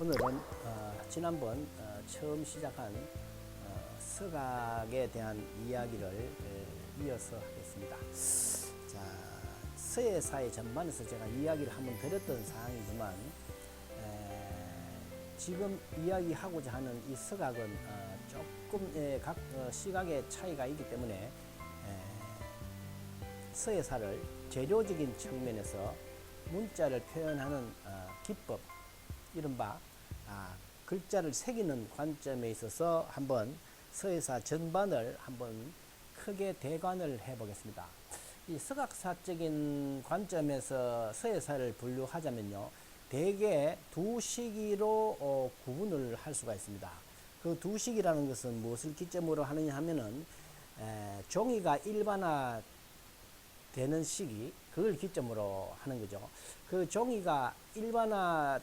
오늘은 어, 지난번 어, 처음 시작한 어, 서각에 대한 이야기를 에, 이어서 하겠습니다. 자, 서예 사회 전반에서 제가 이야기를 한번 드렸던 사항이지만 에, 지금 이야기하고자 하는 이 서각은 어, 조금 에, 각 어, 시각의 차이가 있기 때문에 에, 서예사를 재료적인 측면에서 문자를 표현하는 어, 기법 이른바 아, 글자를 새기는 관점에 있어서 한번 서예사 전반을 한번 크게 대관을 해보겠습니다. 이 서각사적인 관점에서 서예사를 분류하자면요, 대개 두 시기로 어, 구분을 할 수가 있습니다. 그 두 시기라는 것은 무엇을 기점으로 하느냐 하면은 에, 종이가 일반화 되는 시기 그걸 기점으로 하는 거죠. 그 종이가 일반화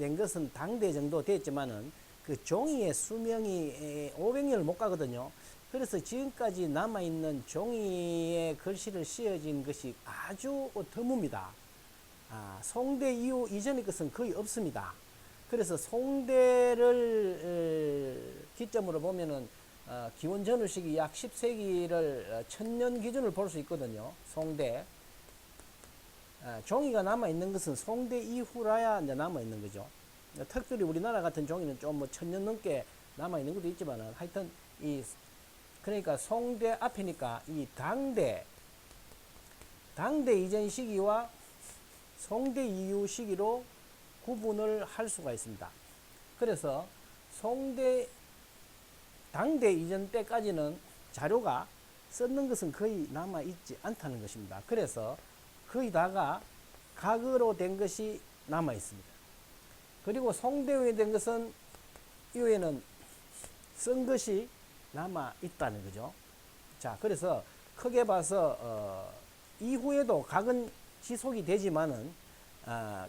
된 것은 당대 정도 됐지만은 그 종이의 수명이 500년을 못 가거든요. 그래서 지금까지 남아 있는 종이의 글씨를 씌어진 것이 아주 드뭅니다. 아, 송대 이후 이전의 것은 거의 없습니다. 그래서 송대를 에, 기점으로 보면은 어, 기원 전후 시기 약 10세기를 천년 기준을 볼 수 있거든요. 송대. 어, 종이가 남아 있는 것은 송대 이후라야 이제 남아 있는 거죠. 특별히 우리나라 같은 종이는 좀 뭐 천년 넘게 남아 있는 것도 있지만은 하여튼 이 그러니까 송대 앞이니까 이 당대 당대 이전 시기와 송대 이후 시기로 구분을 할 수가 있습니다. 그래서 송대 당대 이전 때까지는 자료가 썼는 것은 거의 남아 있지 않다는 것입니다. 그래서 거의 다가 각으로 된 것이 남아 있습니다. 그리고 송대후에 된 것은 이후에는 쓴 것이 남아 있다는 거죠. 자, 그래서 크게 봐서 어, 이후에도 각은 지속이 되지만은 아,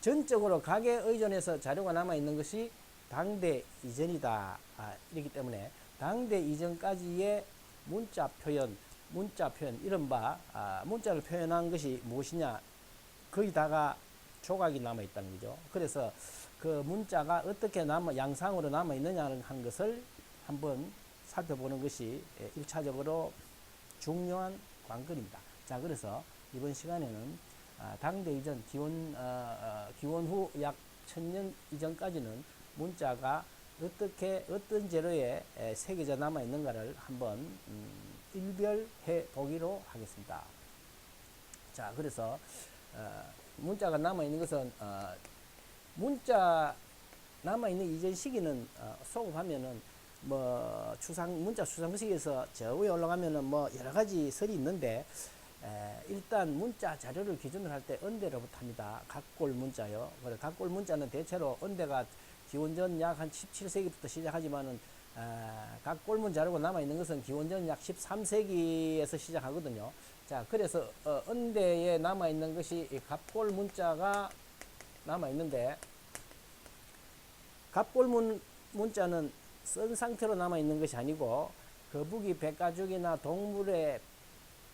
전적으로 각에 의존해서 자료가 남아 있는 것이 당대 이전이다. 아, 이렇기 때문에 당대 이전까지의 문자 표현, 문자 표현, 이른바 아, 문자를 표현한 것이 무엇이냐 거의 다가 조각이 남아 있다는 거죠. 그래서 그 문자가 어떻게 남아 양상으로 남아 있느냐는 한 것을 한번 살펴보는 것이 예, 일차적으로 중요한 관건입니다. 자, 그래서 이번 시간에는 아, 당대 이전 기원 어, 어, 기원 후 약 천년 이전까지는 문자가 어떻게 어떤 재료에 에, 새겨져 남아 있는가를 한번 음, 일별해 보기로 하겠습니다. 자, 그래서 어, 문자가 남아 있는 것은 어, 문자 남아 있는 이전 시기는 어, 소급하면은 뭐 추상 문자 추상식에서 저 위에 올라가면은 뭐 여러 가지 설이 있는데 에, 일단 문자 자료를 기준으로 할 때 언대로부터 합니다. 각골 문자요. 그래 각골 문자는 대체로 언대가 기원전 약 한 17세기부터 시작하지만은 아, 각 골문 자료가 남아 있는 것은 기원전 약 13세기에서 시작하거든요. 자, 그래서 어, 언대에 남아 있는 것이 이 갑골 문자가 남아 있는데 갑골 문 문자는 쓴 상태로 남아 있는 것이 아니고 거북이 백가죽이나 동물의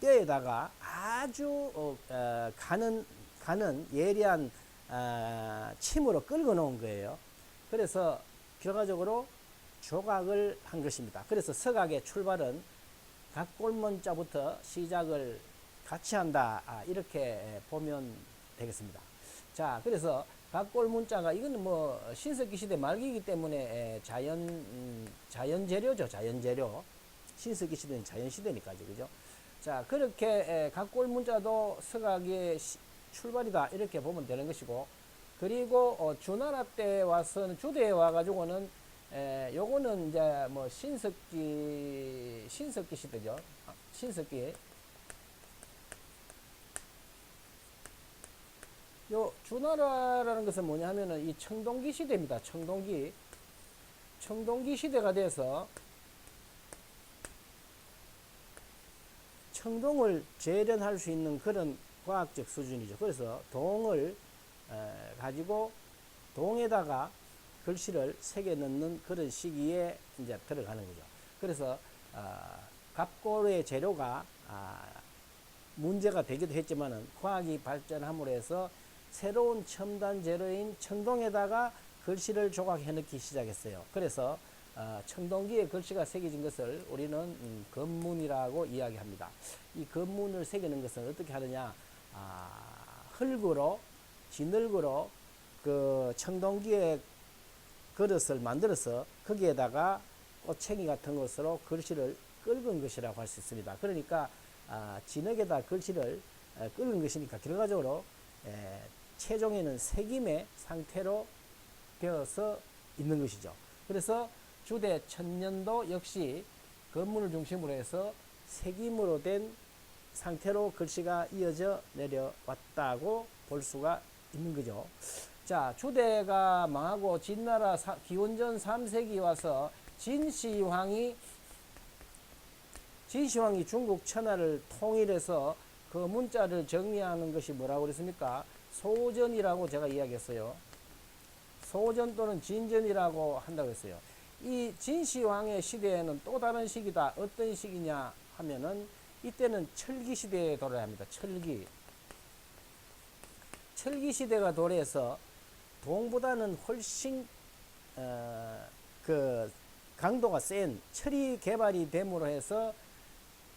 뼈에다가 아주 어, 어, 가는 가는 예리한 아, 침으로 끌고 놓은 거예요. 그래서 결과적으로 조각을 한 것입니다. 그래서 서각의 출발은 각 골문자부터 시작을 같이 한다. 아, 이렇게 보면 되겠습니다. 자, 그래서 각 골문자가 이거는 뭐 신석기 시대 말기이기 때문에 에, 자연 음, 자연 재료죠. 자연 재료. 신석기 시대는 자연 시대니까 그죠? 자, 그렇게 에, 각골문자도 서각의 시- 출발이다. 이렇게 보면 되는 것이고 그리고 어, 주나라 때 와서는 주대에 와 가지고는 에, 요거는 이제 뭐 신석기 신석기 시대죠. 아, 신석기 요 주나라라는 것은 뭐냐 하면은 이 청동기 시대입니다. 청동기 청동기 시대가 돼서 청동을 재련할 수 있는 그런 과학적 수준이죠. 그래서 동을 에, 가지고 동에다가 글씨를 새겨 넣는 그런 시기에 이제 들어가는 거죠. 그래서 아, 갑골의 재료가 아, 문제가 되기도 했지만은 과학이 발전함으로 해서 새로운 첨단 재료인 청동에다가 글씨를 조각해 넣기 시작했어요. 그래서 어, 청동기에 글씨가 새겨진 것을 우리는 음, 건문이라고 이야기합니다. 이 건문을 새기는 것은 어떻게 하느냐? 아, 흙으로 진흙으로 그 청동기에 그릇을 만들어서 거기에다가 꼬챙이 같은 것으로 글씨를 끓은 것이라고 할 수 있습니다. 그러니까 아, 진흙에다 글씨를 에, 끓은 것이니까 결과적으로 에, 최종에는 새김의 상태로 되어서 있는 것이죠. 그래서 주대 천년도 역시 건물을 중심으로 해서 새김으로 된 상태로 글씨가 이어져 내려왔다고 볼 수가 있는 거죠. 자, 주대가 망하고 진나라 사, 기원전 3세기 와서 진시황이 진시황이 중국 천하를 통일해서 그 문자를 정리하는 것이 뭐라고 그랬습니까? 소전이라고 제가 이야기했어요. 소전 또는 진전이라고 한다고 했어요. 이 진시황의 시대에는 또 다른 시기다. 어떤 시기냐 하면은 이때는 철기 시대에 도래야 합니다. 철기. 철기 시대가 도래해서 동보다는 훨씬 어, 그 강도가 센 철이 개발이 됨으로 해서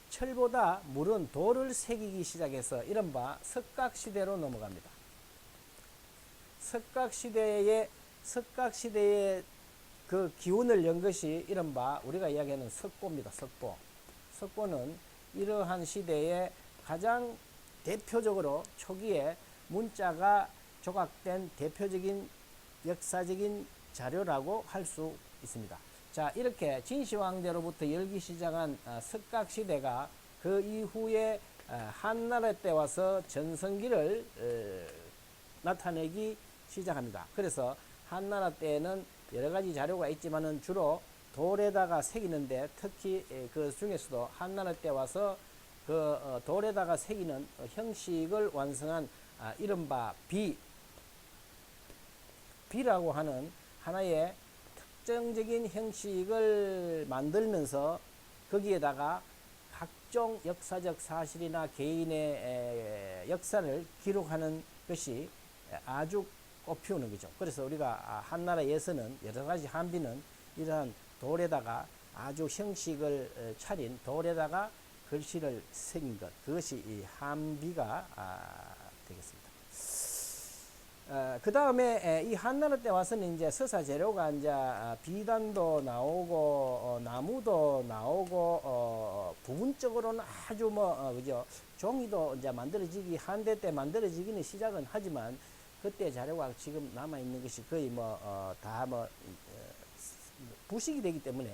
철보다 물은 돌을 새기기 시작해서 이른바 석각 시대로 넘어갑니다. 석각 시대에 석각 시대에 그 기운을 연 것이 이른바 우리가 이야기하는 석고입니다. 석고. 석고는 이러한 시대에 가장 대표적으로 초기에 문자가 조각된 대표적인 역사적인 자료라고 할 수 있습니다. 자, 이렇게 진시황대로부터 열기 시작한 어, 석각 시대가 그 이후에 어, 한나라 때 와서 전성기를 어, 나타내기 시작합니다. 그래서 한나라 때에는 여러 가지 자료가 있지만은 주로 돌에다가 새기는데 특히 에, 그 중에서도 한나라 때 와서 그 어, 돌에다가 새기는 어, 형식을 완성한 아, 이른바 비 비라고 하는 하나의 특정적인 형식을 만들면서 거기에다가 각종 역사적 사실이나 개인의 에, 역사를 기록하는 것이 아주 꽃피우는 거죠. 그래서 우리가 아, 한나라에서는 여러 가지 한비는 이러한 돌에다가 아주 형식을 어, 차린 돌에다가 글씨를 새긴 것 그것이 이 한비가 아, 되겠습니다. 어, 그 다음에 이 한나라 때 와서는 이제 서사 재료가 이제 아, 비단도 나오고 어, 나무도 나오고 어, 부분적으로는 아주 뭐 어, 그죠 종이도 이제 만들어지기 한대 때 만들어지기는 시작은 하지만 그때 자료가 지금 남아 있는 것이 거의 뭐 다뭐 어, 부식이 되기 때문에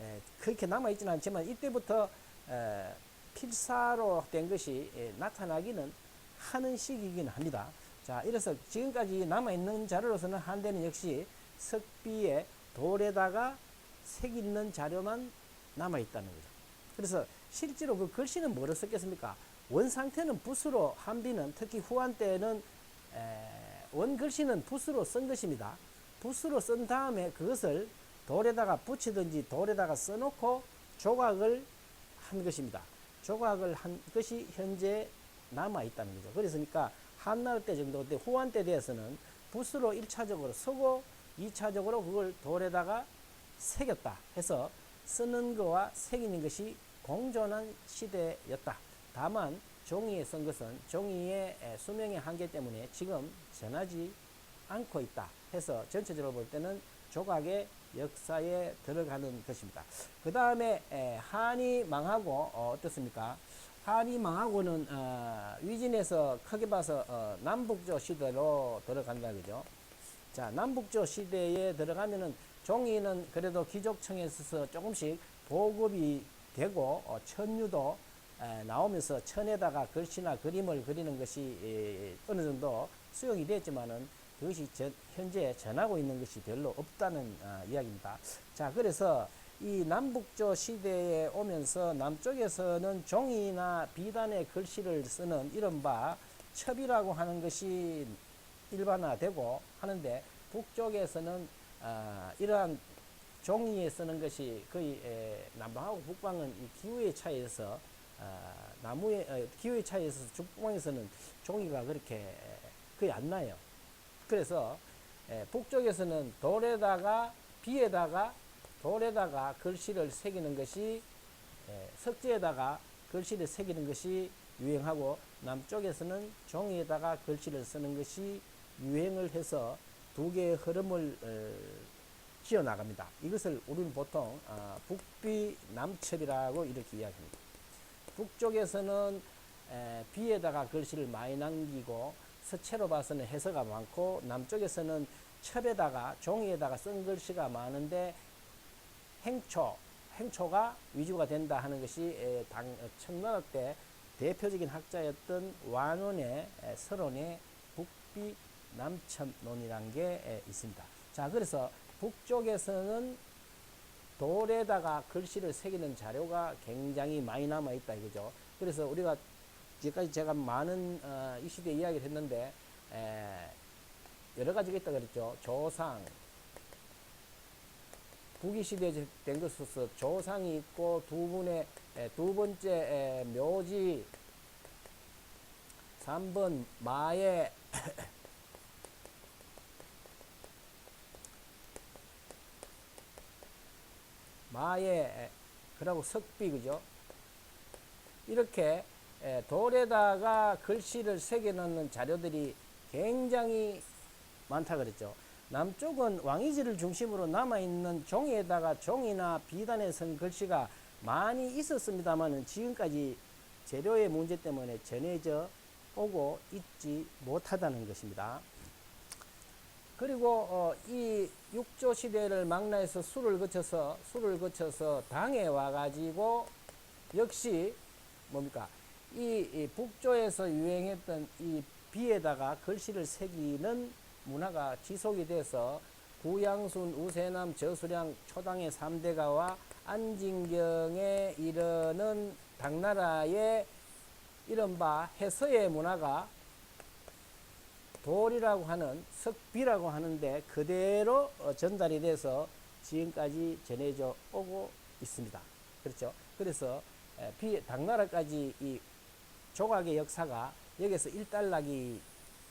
에, 그렇게 남아 있지는 않지만 이때부터 에, 필사로 된 것이 에, 나타나기는 하는 시기이긴 합니다. 자, 이래서 지금까지 남아있는 자료로서는 한대는 역시 석비에 돌에다가 색 있는 자료만 남아있다는 거죠. 그래서 실제로 그 글씨는 뭐로 썼겠습니까? 원 상태는 붓으로 한비는 특히 후한 때는 에, 원 글씨는 붓으로 쓴 것입니다. 붓으로 쓴 다음에 그것을 돌에다가 붙이든지 돌에다가 써놓고 조각을 한 것입니다. 조각을 한 것이 현재 남아 있다는 거죠. 그래서니까 한나라 때 정도 때 후한 때 대해서는 붓으로 1차적으로 쓰고 2차적으로 그걸 돌에다가 새겼다 해서 쓰는 거와 새기는 것이 공존한 시대였다. 다만 종이에 쓴 것은 종이의 수명의 한계 때문에 지금 전하지 않고 있다 해서 전체적으로 볼 때는 조각의 역사에 들어가는 것입니다. 그 다음에 한이 망하고 어, 어떻습니까? 한이 망하고는 어, 위진에서 크게 봐서 어, 남북조 시대로 들어간다 그죠? 자 남북조 시대에 들어가면은 종이는 그래도 귀족청에 있어서 조금씩 보급이 되고 어, 천유도 에, 나오면서 천에다가 글씨나 그림을 그리는 것이 에, 어느 정도 수용이 됐지만은 그것이 전, 현재 전하고 있는 것이 별로 없다는 어, 이야기입니다. 자 그래서 이 남북조 시대에 오면서 남쪽에서는 종이나 비단의 글씨를 쓰는 이른바 첩이라고 하는 것이 일반화되고 하는데 북쪽에서는 어, 이러한 종이에 쓰는 것이 거의 에, 남방하고 북방은 이 기후의 차이에서 어, 나무의 어, 기후의 차이에서 북방에서는 종이가 그렇게 거의 안 나요. 그래서 에, 북쪽에서는 돌에다가 비에다가 돌에다가 글씨를 새기는 것이 에, 석재에다가 글씨를 새기는 것이 유행하고 남쪽에서는 종이에다가 글씨를 쓰는 것이 유행을 해서 두 개의 흐름을 어, 지어 나갑니다. 이것을 우리는 보통 아, 북비 남첩이라고 이렇게 이야기합니다. 북쪽에서는 에, 비에다가 글씨를 많이 남기고 서체로 봐서는 해서가 많고 남쪽에서는 첩에다가 종이에다가 쓴 글씨가 많은데 행초 행초가 위주가 된다 하는 것이 에, 당, 어, 청나라 때 대표적인 학자였던 완원의 에, 서론의 북비 남첩론이라는 게 에, 있습니다. 자 그래서 북쪽에서는 돌에다가 글씨를 새기는 자료가 굉장히 많이 남아 있다 이거죠. 그래서 우리가 지금까지 제가 많은 어, 이 시대 이야기를 했는데 에, 여러 가지가 있다 그랬죠. 조상 시대에 된 것으로서 조상이 있고 두 분의 에, 두 번째 에, 묘지 3번 마에 마에 그리고 석비 그죠? 이렇게 에, 돌에다가 글씨를 새겨 넣는 자료들이 굉장히 많다 그랬죠. 남쪽은 왕이지를 중심으로 남아 있는 종이에다가 종이나 비단에 쓴 글씨가 많이 있었습니다만은 지금까지 재료의 문제 때문에 전해져 오고 있지 못하다는 것입니다. 그리고 어, 이 육조 시대를 망라해서 수를 거쳐서 수를 거쳐서 당에 와가지고 역시 뭡니까 이, 이 북조에서 유행했던 이 비에다가 글씨를 새기는 문화가 지속이 돼서 구양순, 우세남, 저수량, 초당의 삼대가와 안진경에 이르는 당나라의 이른바 해서의 문화가 돌이라고 하는 석비라고 하는데 그대로 어, 전달이 돼서 지금까지 전해져 오고 있습니다. 그렇죠? 그래서 당나라까지 이 조각의 역사가 여기서 일단락이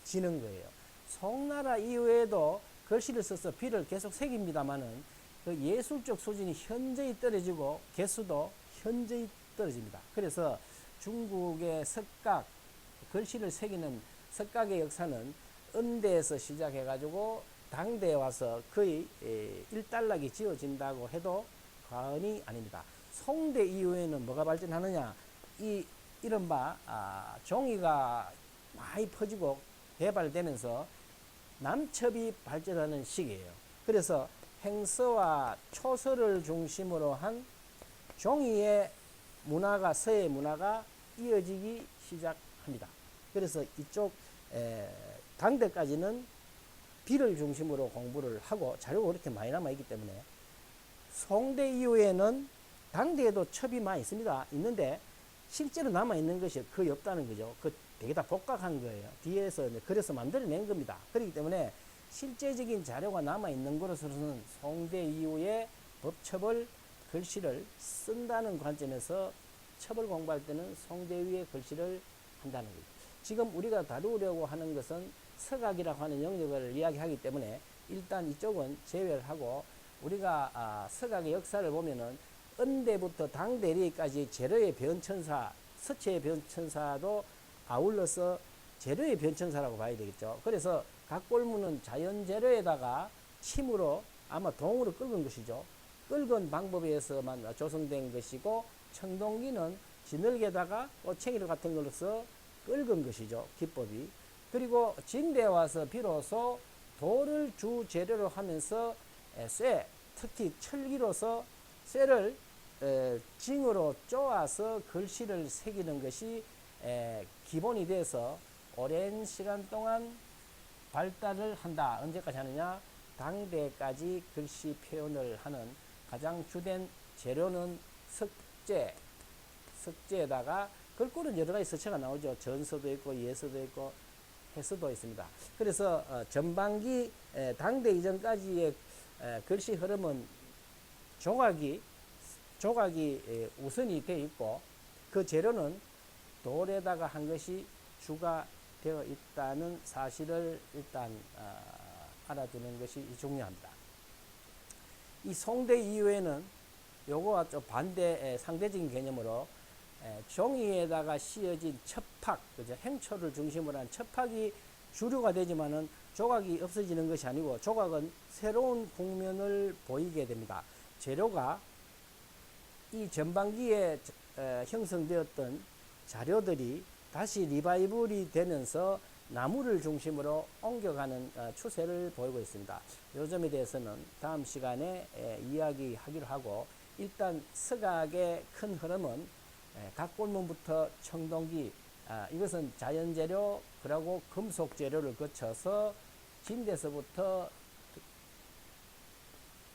지는 거예요. 송나라 이후에도 글씨를 써서 비를 계속 새깁니다만은 그 예술적 수준이 현저히 떨어지고 개수도 현저히 떨어집니다. 그래서 중국의 석각 글씨를 새기는 석각의 역사는 은대에서 시작해가지고 당대에 와서 거의 에, 일단락이 지어진다고 해도 과언이 아닙니다. 송대 이후에는 뭐가 발전하느냐? 이 이른바 아, 종이가 많이 퍼지고 개발되면서 남첩이 발전하는 시기예요. 그래서 행서와 초서를 중심으로 한 종이의 문화가 서의 문화가 이어지기 시작합니다. 그래서 이쪽 에, 당대까지는 비를 중심으로 공부를 하고 자료가 그렇게 많이 남아 있기 때문에 송대 이후에는 당대에도 첩이 많이 있습니다. 있는데 실제로 남아 있는 것이 거의 없다는 거죠. 그 되게 다 복각한 거예요. 뒤에서 이제 그래서 만들어낸 겁니다. 그렇기 때문에 실제적인 자료가 남아 있는 것으로서는 송대 이후에 법첩을 글씨를 쓴다는 관점에서 첩을 공부할 때는 송대 위에 글씨를 한다는 거죠. 지금 우리가 다루려고 하는 것은 서각이라고 하는 영역을 이야기하기 때문에 일단 이쪽은 제외를 하고 우리가 아, 서각의 역사를 보면은 은대부터 당대리까지 재료의 변천사, 서체의 변천사도 아울러서 재료의 변천사라고 봐야 되겠죠. 그래서 각 골무는 자연 재료에다가 침으로 아마 동으로 끓은 것이죠. 끓은 방법에 의해서만 조성된 것이고 청동기는 진흙에다가 꼬챙이를 같은 걸로서 끓은 것이죠. 기법이. 그리고 진대에 와서 비로소 돌을 주 재료로 하면서 에, 쇠, 특히 철기로서 쇠를 에, 징으로 쪼아서 글씨를 새기는 것이 에, 기본이 돼서 오랜 시간 동안 발달을 한다. 언제까지 하느냐? 당대까지 글씨 표현을 하는 가장 주된 재료는 석재, 석재에다가 글꼴은 여러 가지 서체가 나오죠. 전서도 있고 예서도 있고 해서도 있습니다. 그래서 어, 전반기 에, 당대 이전까지의 에, 글씨 흐름은 조각이 조각이 에, 우선이 되어 있고 그 재료는 돌에다가 한 것이 주가 되어 있다는 사실을 일단 어, 알아두는 것이 중요합니다. 이 송대 이후에는 요거와 좀 반대 에, 상대적인 개념으로 에, 종이에다가 씌어진 첩팍, 그죠? 행초를 중심으로 한 첩팍이 주류가 되지만은 조각이 없어지는 것이 아니고 조각은 새로운 국면을 보이게 됩니다. 재료가 이 전반기에 에, 형성되었던 자료들이 다시 리바이벌이 되면서 나무를 중심으로 옮겨가는 어, 추세를 보이고 있습니다. 요 점에 대해서는 다음 시간에 에, 이야기하기로 하고 일단 서각의 큰 흐름은 에, 각골문부터 청동기 아, 이것은 자연 재료 그리고 금속 재료를 거쳐서 진대서부터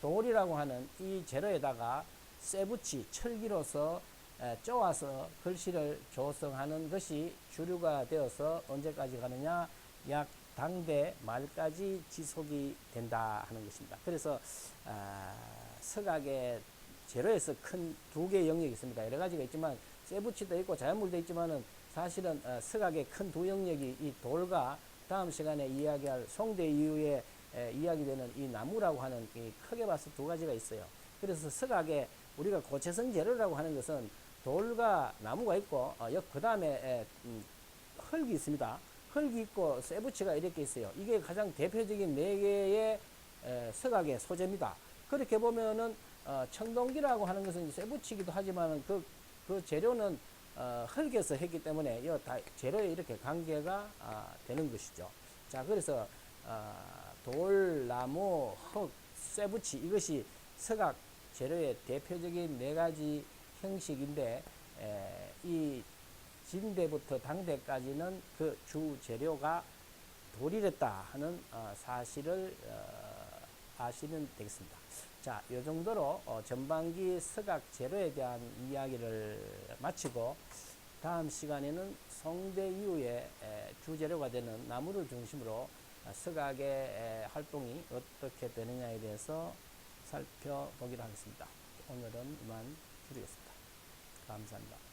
돌이라고 하는 이 재료에다가 쇠붙이 철기로서 에, 쪼아서 글씨를 조성하는 것이 주류가 되어서 언제까지 가느냐 약 당대 말까지 지속이 된다 하는 것입니다. 그래서 아, 서각의 재료에서 큰 두 개의 영역이 있습니다. 여러 가지가 있지만 쇠붙이도 있고 자연물도 있지만은 사실은 어, 서각의 큰 두 영역이 이 돌과 다음 시간에 이야기할 송대 이후에 에, 이야기되는 이 나무라고 하는 이 크게 봐서 두 가지가 있어요. 그래서 서각에 우리가 고체성 재료라고 하는 것은 돌과 나무가 있고 어, 그 다음에 음, 흙이 있습니다. 흙이 있고 쇠붙이가 이렇게 있어요. 이게 가장 대표적인 네 개의 에, 서각의 소재입니다. 그렇게 보면은 어, 청동기라고 하는 것은 쇠붙이기도 하지만 그, 그 재료는 어, 흙에서 했기 때문에 이다 재료에 이렇게 관계가 아, 되는 것이죠. 자, 그래서 어, 돌, 나무, 흙, 쇠붙이 이것이 서각 재료의 대표적인 네 가지 형식인데 에, 이 진대부터 당대까지는 그 주 재료가 돌이랬다 하는 어, 사실을 어, 아시면 되겠습니다. 자, 이 정도로 어, 전반기 서각 재료에 대한 이야기를 마치고 다음 시간에는 성대 이후에 에, 주재료가 되는 나무를 중심으로 어, 서각의 에, 활동이 어떻게 되느냐에 대해서 살펴보기로 하겠습니다. 오늘은 이만 줄이겠습니다. 감사합니다.